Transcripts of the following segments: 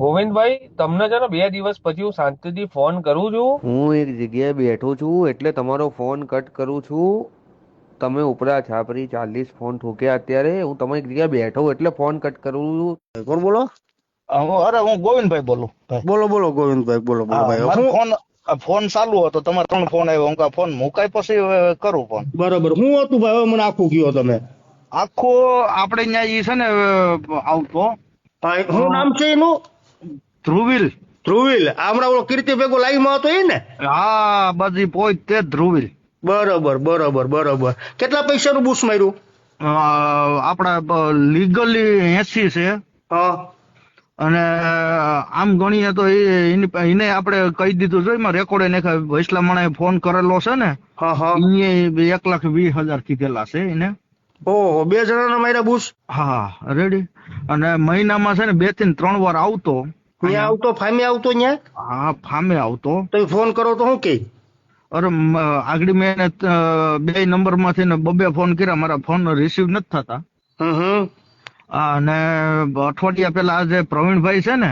ગોવિંદભાઈ તમને છે ને બે દિવસ પછી હું શાંતિથી ફોન કરું છું. હું એક જગ્યાએ બેઠો છું એટલે તમારો ફોન કટ કરું છું. તમે ઉપરા છાપરી ચાલીસ ફોન ઠોક્યા અત્યારે હું તમારી જગ્યાએ બેઠો એટલે ફોન કટ કરું છું. કોણ બોલો? અરે હું ગોવિંદભાઈ બોલું બોલો બોલો ગોવિંદભાઈ બોલો બોલો ભાઈ. ફોન ફોન ચાલુ હતો તમારે ત્રણ ફોન આવ્યો હું ફોન મુકાય પછી કરું ફોન બરોબર. હું હતું ભાઈ મને આખું કયો તમે. આખો આપણે ત્યાં ઈ છે ને આવતો. શું નામ છે એનું? ધ્રુવીલ. ધ્રુવિલ. હમણાં ઓલો કીર્તિ ભેગો લાઈવમાં હતો એ ને? હા બધી પોઈ તે ધ્રુવિલ. બરોબર બરોબર બરોબર. કેટલા પૈસાનું બુશ માર્યું? આપણા લીગલી એસી છે. અને આમ ગણીએ તો એની આપણે કહી દીધું છે એમાં રેકોર્ડ એને વૈસલા મણાએ ફોન કરેલો છે ને હા હા. એને એક લાખ વીસ હજાર કીધેલા છે એને. ઓહો બે જણાના માર્યા બુશ? હા રેડી અને મહિનામાં છે ને બેથી ત્રણ વાર આવતો. ત્યાં આવતો ફામે આવતો ત્યાં હા ફામે આવતો. તમે ફોન કરો તો શું કે? અરે આગળ મેં બે નંબરમાંથી ને બબે ફોન કર્યા મારા ફોન રિસીવ નથી થતા. અને અઠવાડિયા પેલા આજે જે પ્રવીણભાઈ છે ને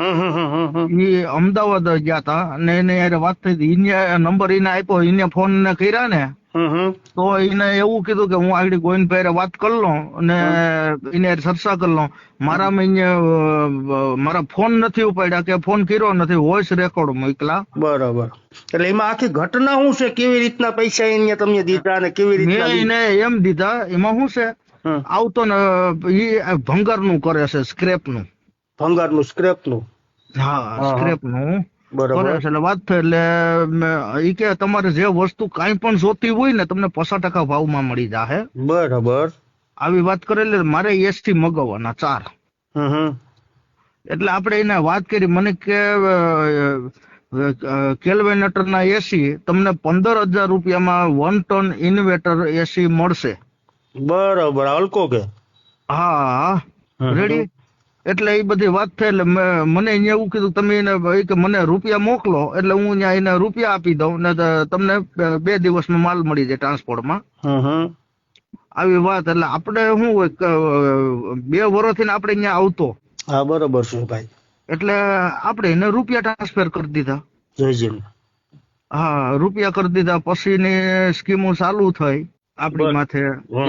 એ અમદાવાદ ગયા હતા અને એને યાર વાત થઈ હતી. એને નંબર એને આપ્યો એને ફોન ને કર્યા ને તો એને એવું કીધું કે હું આગળ ગોવિંદભાઈ હારે વાત કરી લઉં અને એને ચર્ચા કરી લઉં. અહીંયા મારા ફોન નથી ઉપાડ્યા કે ફોન કર્યો નથી. વોઇસ રેકોર્ડ મોકલા. બરાબર. એટલે એમાં આખી ઘટના શું છે? કેવી રીતના પૈસા એને તમને દીધા અને કેવી રીતે રીતના એને એમ દીધા એમાં શું છે? આવતો ને એ ભંગારનું કરે છે સ્ક્રેપનું ભંગારનું સ્ક્રેપનું હા હા. સ્ક્રેપનું કરે એટલે વાત થઈ એટલે ઈ કે તમારે જે વસ્તુ કાંઈ પણ જોતી હોય ને તમને પચાસ ટકા ભાવમાં મળી જાહે. બરાબર. આવી વાત કરેલી મારે એસથી મગાવવાના ચાર. એટલે આપણે એને વાત કરી મને કે કેલ્વેનેટર ના એસી તમને પંદર હજાર રૂપિયામાં વન ટન ઇન્વેટર એસી મળશે. બરોબર હલકો કે? હા રેડી એટલે એ બધી વાત થઈ એટલે મને અહીંયા એવું કીધું તમે એને કે મને રૂપિયા મોકલો એટલે હું અહીંયા એને રૂપિયા આપી દઉં ને તમને બે દિવસમાં માલ મળી જાય ટ્રાન્સપોર્ટમાં. આવી વાત એટલે આપણે શું હોય બે વર્ષથી ને આપણે અહીંયા આવતો. હા બરોબર છે ભાઈ. એટલે આપણે એને રૂપિયા ટ્રાન્સફર કરી દીધા. જયજીન હા રૂપિયા કરી દીધા પછીની સ્કીમો ચાલુ થઈ. આપણી. માથે.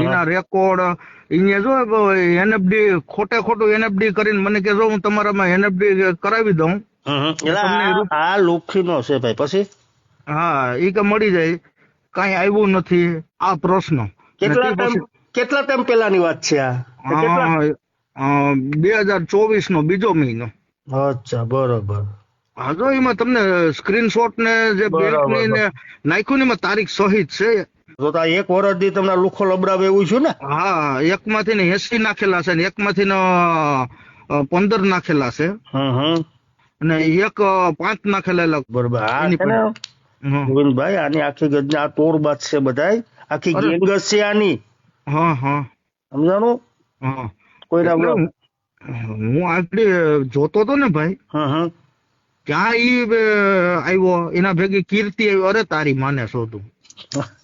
એના રેકોર્ડ અહીંયા જો એનએફડી ખોટે ખોટું એનએફડી કરીને મને કે જો હું તમારામાં એનએફડી કરાવી દઉં. આ- લોખી નો છે ભાઈ પછી? હા એ કે મળી જાય. કઈ આવ્યું નથી. આ પ્રશ્ન. કેટલા ટાઈમ કેટલા ટાઈમ પેલાની વાત છે આ? બે હજાર ચોવીસ નો બીજો મહિનો. અચ્છા બરોબર. હા જો એમાં તમને સ્ક્રીનશોટ ને જે બરાબર, બેંકની ને નાખ્યું ને એમાં તારીખ સહિત છે. તો આ એક વર્ષથી તમને લુખો લબડાવે એવું છું ને? હા એક માંથી ને એસી નાખેલા છે ને એક માંથી ને પંદર નાખેલા છે. અને એક પાંચ નાખેલા બરોબર. ગોવિંદભાઈ આની આખી ગજની આ તોડ બાદ છે બધાય. આખી. ગેંગ છે આની. હા હા. સમજાણું? હા. એટલે હું હું આગળ જોતો તો ને ભાઈ. હા હા ક્યાં ઈ આવ્યો? એના ભેગી કીર્તિ આવ્યો. અરે તારી માને શોધું.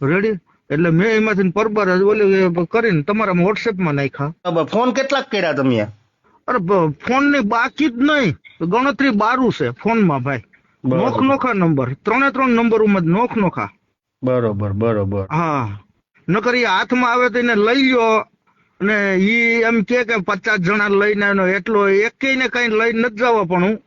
રેડી એટલે મેં એમાંથી પરબર ઓલી કરીને તમારા વોટ્સએપમાં નાખ્યા. ફોન કેટલાક કર્યા તમે? અરે ફોનની બાકી જ નહીં ગણતરી બારું છે ફોનમાં ભાઈ. નોખ નોખા નંબર ત્રણે ત્રણ નંબરમાં નોખ નોખા બરોબર બરોબર. હા. નકર એ હાથમાં આવે તો એને લઈ લ્યો અને ઈ એમ કે કે પચાસ જણા લઈને આવ્યો એટલો એકેય ને કઈ લઈ નથી જવા પણ હું.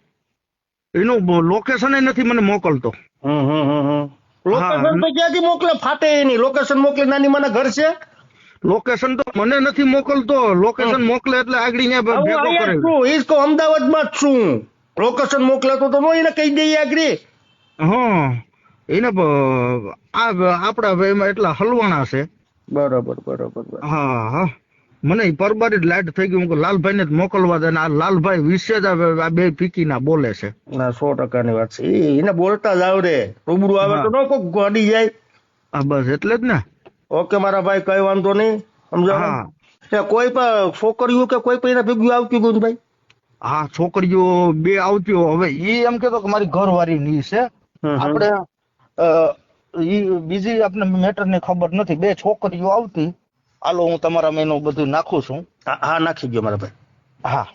એનું લોકેશન નથી મને મોકલતો. હમ હમ હમ. લોકેશન તો ક્યાંથી મોકલે? ફાટે એની. લોકેશન મોકલે નાની માના ઘર છે. લોકેશન તો મને નથી મોકલતો. લોકેશન મોકલે એટલે આગળ ને હું ભેગો કરે જ છું. ઈ જ કહું, અમદાવાદમાં જ છું. લોકેશન મોકલે તો તમે એને કહી દઈએ આગળ. હા. એને આ આપડા એમાં એટલા હલવાણા છે. બરોબર બરોબર. હા હા. મને પરબારી જ લાઈટ થઈ ગયું લાલભાઈ ને મોકલવા દે આ લાલભાઈ વિશે જ આ- બે પીકી ના બોલે છે. ના સો ટકાની વાત છે. એને બોલતા જ આવડે. રૂબરૂ આવે તો નો કોક ગોડી જાય. હા બસ એટલે જ ને. ઓકે મારા ભાઈ કઈ વાંધો નહીં. હા. કોઈ પણ છોકરીઓ કે કોઈ પણ એના ભેગું આવતી ગયું ભાઈ? હા છોકરીઓ બે આવતી હવે એ એમ કેતો કે મારી ઘરવાળી ની છે. આપણે ઈ બીજી આપણે મેટરની ખબર નથી. બે છોકરીઓ આવતી. હાલો હું તમારા મેનું બધું નાખું છું. હા નાખી ગયો મારા ભાઈ. હા.